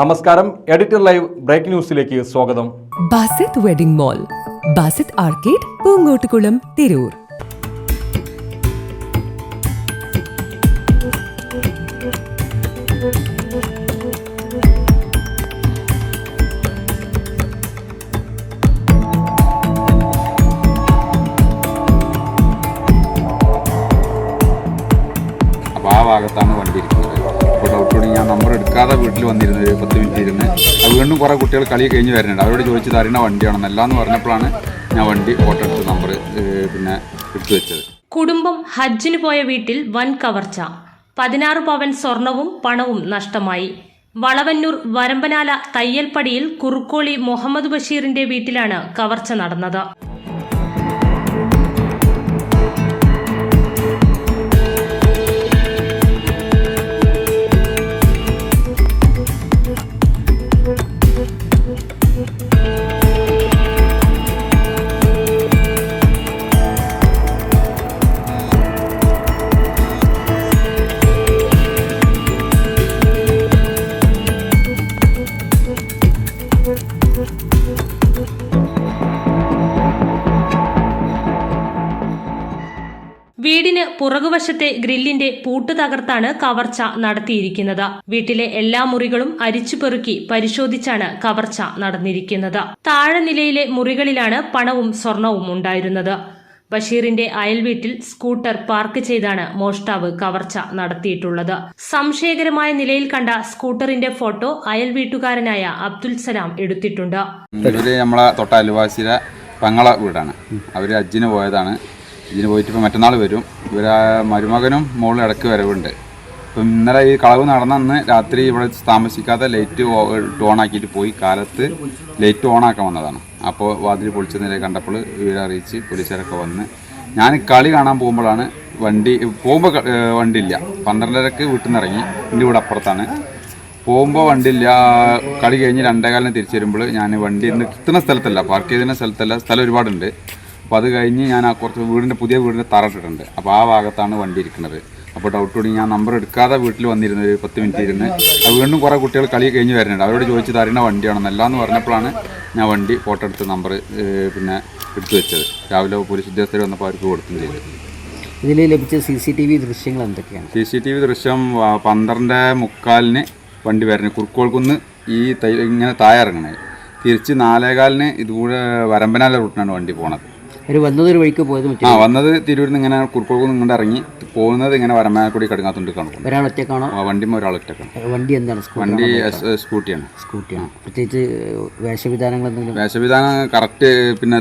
നമസ്കാരം. Editor live break ന്യൂസിലേക്ക് സ്വാഗതം. Basith wedding mall Basith arcade Poongottukulam Tirur. അപ്പോൾ ആ ഭാഗത്താണ് വണ്ടി ഇരിക്കുന്നത് അപ്പോൾ ഡൗട്ടോടി ഞാൻ നമ്പർ എടുക്കാതെ വീട്ടിൽ വന്നിരുന്നത് ഒരു പത്ത് മിനിറ്റ് ഇരുന്ന്. അത് വീണ്ടും കുറേ കുട്ടികൾ കളി കഴിഞ്ഞ് വരുന്നുണ്ട്. അവരോട് ചോദിച്ചത് അറിയുന്ന വണ്ടിയാണെന്ന് എല്ലാന്ന് പറഞ്ഞപ്പോഴാണ് ഞാൻ വണ്ടി ഫോട്ടോ എടുത്ത് നമ്പർ പിന്നെ എടുത്തു വെച്ചത്. കുടുംബം ഹജ്ജിന് പോയ വീട്ടിൽ വൻ കവർച്ച. പതിനാറ് പവൻ സ്വർണവും പണവും നഷ്ടമായി. വളവന്നൂർ വരമ്പനാല തയ്യൽപ്പടിയിൽ കുറുക്കോളി മുഹമ്മദ് ബഷീറിന്റെ വീട്ടിലാണ് കവർച്ച നടന്നത്. വീടിന് പുറകുവശത്തെ ഗ്രില്ലിന്റെ പൂട്ട് തകർത്താണ് കവർച്ച നടത്തിയിരിക്കുന്നത്. വീട്ടിലെ എല്ലാ മുറികളും അരിച്ചു പെറുക്കി പരിശോധിച്ചാണ് കവർച്ച നടന്നിരിക്കുന്നത്. താഴെ നിലയിലെ മുറികളിലാണ് പണവും സ്വർണവും ഉണ്ടായിരുന്നത്. ബഷീറിന്റെ അയൽവീട്ടിൽ സ്കൂട്ടർ പാർക്ക് ചെയ്താണ് മോഷ്ടാവ് കവർച്ച നടത്തിയിട്ടുള്ളത്. സംശയകരമായ നിലയിൽ കണ്ട സ്കൂട്ടറിന്റെ ഫോട്ടോ അയൽവീട്ടുകാരനായ അബ്ദുൽ സലാം എടുത്തിട്ടുണ്ട്. പെങ്ങളെ വീടാണ്. അവർ ഹജ്ജിന് പോയതാണ്. ഹജ്ജിന് പോയിട്ട് ഇപ്പോൾ മറ്റന്നാൾ വരും. ഇവർ മരുമകനും മോളിൽ ഇടയ്ക്ക് വരവുണ്ട്. ഇപ്പം ഇന്നലെ ഈ കളവ് നടന്ന അന്ന് രാത്രി ഇവിടെ താമസിക്കാതെ ലൈറ്റ് ഓൺ ആക്കിയിട്ട് പോയി. കാലത്ത് ലൈറ്റ് ഓൺ ആക്കാൻ വന്നതാണ്. അപ്പോൾ വാതിൽ പൊളിച്ച നില കണ്ടപ്പോൾ ഇവരെ അറിയിച്ച് പോലീസുകാരൊക്കെ വന്ന് ഞാൻ കളി കാണാൻ പോകുമ്പോഴാണ് വണ്ടി പോകുമ്പോൾ വണ്ടിയില്ല. പന്ത്രണ്ടരക്ക് വീട്ടിൽ നിന്ന് ഇറങ്ങി. എന്റെ വീട് അപ്പുറത്താണ്. പോകുമ്പോൾ വണ്ടിയില്ല. കളി കഴിഞ്ഞ് രണ്ടേകാലം തിരിച്ചു വരുമ്പോൾ ഞാൻ വണ്ടി നിർത്തുന്ന സ്ഥലത്തല്ല പാർക്ക് ചെയ്തിരുന്ന സ്ഥലത്തല്ല. സ്ഥലം ഒരുപാടുണ്ട്. അപ്പോൾ അത് കഴിഞ്ഞ് ഞാൻ ആ കുറച്ച് വീടിന്റെ പുതിയ വീടിന്റെ തറ ഇട്ടിട്ടുണ്ട്. അപ്പോൾ ആ ഭാഗത്താണ് വണ്ടി ഇരിക്കുന്നത്. അപ്പോൾ ഡൗട്ട് കൂടി ഞാൻ നമ്പർ എടുക്കാതെ വീട്ടിൽ വന്നിരുന്നത് ഒരു പത്ത് മിനിറ്റ് ഇരുന്ന്. അത് വീണ്ടും കുറേ കുട്ടികൾ കളി കഴിഞ്ഞ് വരുന്നുണ്ട്. അവരോട് ചോദിച്ചത് അറിയുന്ന വണ്ടിയാണെന്നല്ല എന്ന് പറഞ്ഞപ്പോഴാണ് ഞാൻ വണ്ടി ഫോട്ടോ എടുത്ത് നമ്പർ പിന്നെ എടുത്തു വെച്ചത്. രാവിലെ പോലീസ് ഉദ്യോഗസ്ഥർ വന്നപ്പോൾ അവർക്ക് കൊടുത്തും ചെയ്തു. ഇതിൽ ലഭിച്ച സി സി ടി വി ദൃശ്യങ്ങൾ എന്തൊക്കെയാണ്? സി സി ടി വി ദൃശ്യം പന്ത്രണ്ട് മുക്കാലിന് വണ്ടി വരുന്നത് കുറുക്കോൾക്കുന്ന് ഈ തൈ ഇങ്ങനെ താഴെ ഇറങ്ങണേ. തിരിച്ച് നാലേകാലിന് ഇതുകൂടെ വരമ്പനാല റൂട്ടിനാണ് വണ്ടി പോണത്. ഒരു വന്നതൊരു വഴിക്ക് പോയത് ആ വന്നത് തിരൂരിൽ നിന്ന് ഇങ്ങനെ കുറുക്കോൾക്കുന്ന് നിങ്ങളുടെ ഇറങ്ങി പോകുന്നത് ഇങ്ങനെ വരമാനക്കൂടി കടുങ്ങാത്തോണ്ട് കാണും ഒരാളൊറ്റക്കാണോ ഒറ്റക്കാണോ ഒരാളൊറ്റക്കാണ് വണ്ടി എന്താണ്? വണ്ടി സ്കൂട്ടിയാണ്. സ്കൂട്ടിയാണ്. പ്രത്യേകിച്ച് വേഷവിധാനങ്ങൾ എന്തെങ്കിലും വേഷവിധാനം കറക്റ്റ് പിന്നെ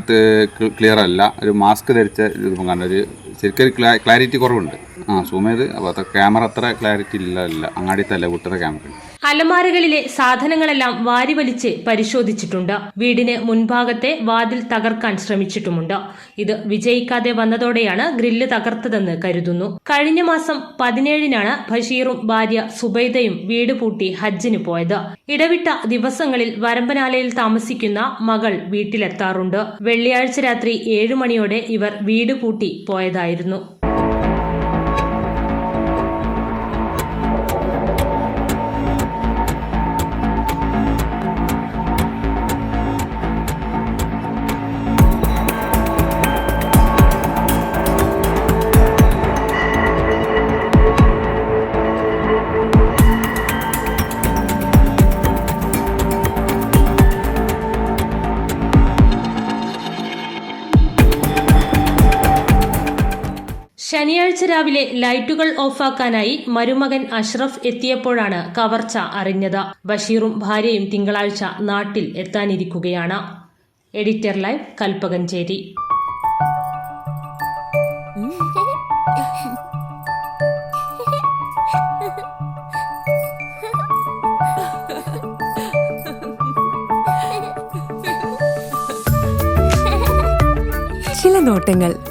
ക്ലിയർ അല്ല ഒരു മാസ്ക് ധരിച്ച രൂപം കണ്ട ഒരു ശരിക്കും ക്ലാരിറ്റി കുറവുണ്ട്. ആ സൂം ചെയ്ത് അപ്പോൾ ക്യാമറ അത്ര ക്ലാരിറ്റി ഇല്ല ഇല്ല. അങ്ങാടിത്തല്ല കുട്ടിയുടെ ക്യാമറ അലമാരകളിലെ സാധനങ്ങളെല്ലാം വാരിവലിച്ച് പരിശോധിച്ചിട്ടുണ്ട്. വീടിന് മുൻഭാഗത്തെ വാതിൽ തകർക്കാൻ ശ്രമിച്ചിട്ടുമുണ്ട്. ഇത് വിജയിക്കാതെ വന്നതോടെയാണ് ഗ്രില്ല് തകർത്തതെന്ന് കരുതുന്നു. കഴിഞ്ഞ മാസം പതിനേഴിനാണ് ബഷീറും ഭാര്യ സുബൈദയും വീട് പൂട്ടി ഹജ്ജിന് പോയത്. ഇടവിട്ട ദിവസങ്ങളിൽ വരമ്പനാലയിൽ താമസിക്കുന്ന മകൾ വീട്ടിലെത്താറുണ്ട്. വെള്ളിയാഴ്ച രാത്രി ഏഴു മണിയോടെ ഇവർ വീട് പൂട്ടി പോയതായിരുന്നു ശനിയാഴ്ച രാവിലെ ലൈറ്റുകൾ ഓഫാക്കാനായി മരുമകൻ അഷ്റഫ് എത്തിയപ്പോഴാണ് കവർച്ച അറിഞ്ഞത്. ബഷീറും ഭാര്യയും തിങ്കളാഴ്ച നാട്ടിൽ എത്താനിരിക്കുകയാണ്. Editor live Kalpakanchery. ചില നോട്ടങ്ങൾ.